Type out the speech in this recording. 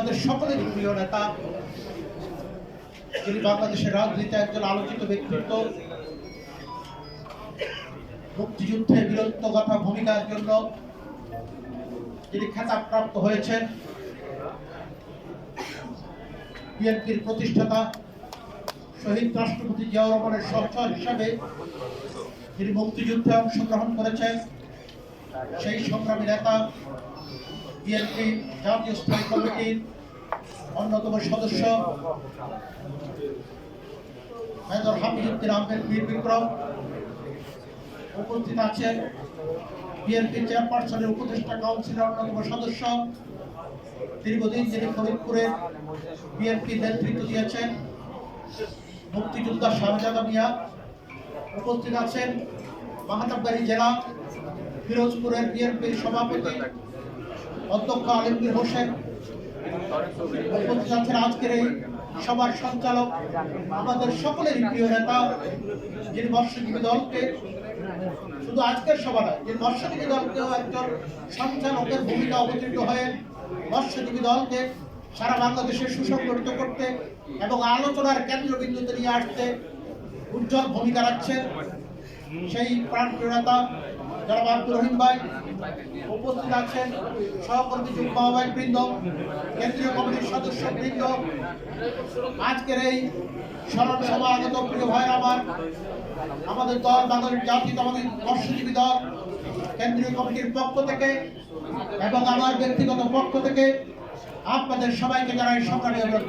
আমাদের সকলেরই প্রিয় নেতা, যিনি বাংলাদেশের রাজনীতিতে একজন আলোচিত ব্যক্তিত্ব মুক্তিযুদ্ধে বীরত্বগাথা ভূমিকার জন্য যিনি খেতাবপ্রাপ্ত হয়েছেন। বিএনপির প্রতিষ্ঠাতা শহীদ রাষ্ট্রপতি জিয়াউর রহমানের সহচর হিসাবে যিনি মুক্তিযুদ্ধে অংশগ্রহণ করেছেন। সেই সংগ্রামী নেতা, বিএনপি জাতীয় স্থায়ী কমিটির অন্যতম সদস্য, মেজর হামিদুদ্দিন আহমেদ বীর বিক্রম উপস্থিত আছেন। বিএনপি চেয়ারপারসনের উপদেষ্টা কাউন্সিলের অন্যতম সদস্য, দীর্ঘদিন যিনি ফরিদপুরের বিএনপি নেতৃত্ব দিয়েছেন, মুক্তিযোদ্ধা শাহজাদা মিয়া উপস্থিত আছেন। মাহাতাবগাড়ি জেলা ফিরোজপুরের বিএনপির সভাপতি অধ্যক্ষ আলমগীর হোসেন উপস্থিত আছেন আজকের এই সভার সঞ্চালক। আমাদের সকলের প্রিয় নেতা, যিনি মৎস্যজীবী দলকে, শুধু আজকের সভা নয়, যিনি মৎস্যজীবী দলকেও একজন সঞ্চালকের ভূমিকা অবতীর্ণ হয়ে মৎস্যজীবী দলকে সারা বাংলাদেশে সুসংগঠিত করতে এবং আলোচনার কেন্দ্রবিন্দুতে নিয়ে আসতে উজ্জ্বল ভূমিকা রাখছেন সেই প্রাণপ্রিয় নেতা জনাব আব্দুর রহিম ভাই উপস্থিত আছেন, সহকর্মী যুগ্ম আহ্বায়ক বৃন্দ, কেন্দ্রীয় কমিটির সদস্য বৃন্দ, আজকের এই স্মরণ সভা আগত প্রিয় ভাই আমার, আমাদের দল বাংলাদেশ জাতীয়তাবাদী মৎস্যজীবী দল, কেন্দ্রীয় কমিটির পক্ষ থেকে এবং আমার ব্যক্তিগত পক্ষ থেকে আপনাদের সবাইকে জানাই অভিনন্দন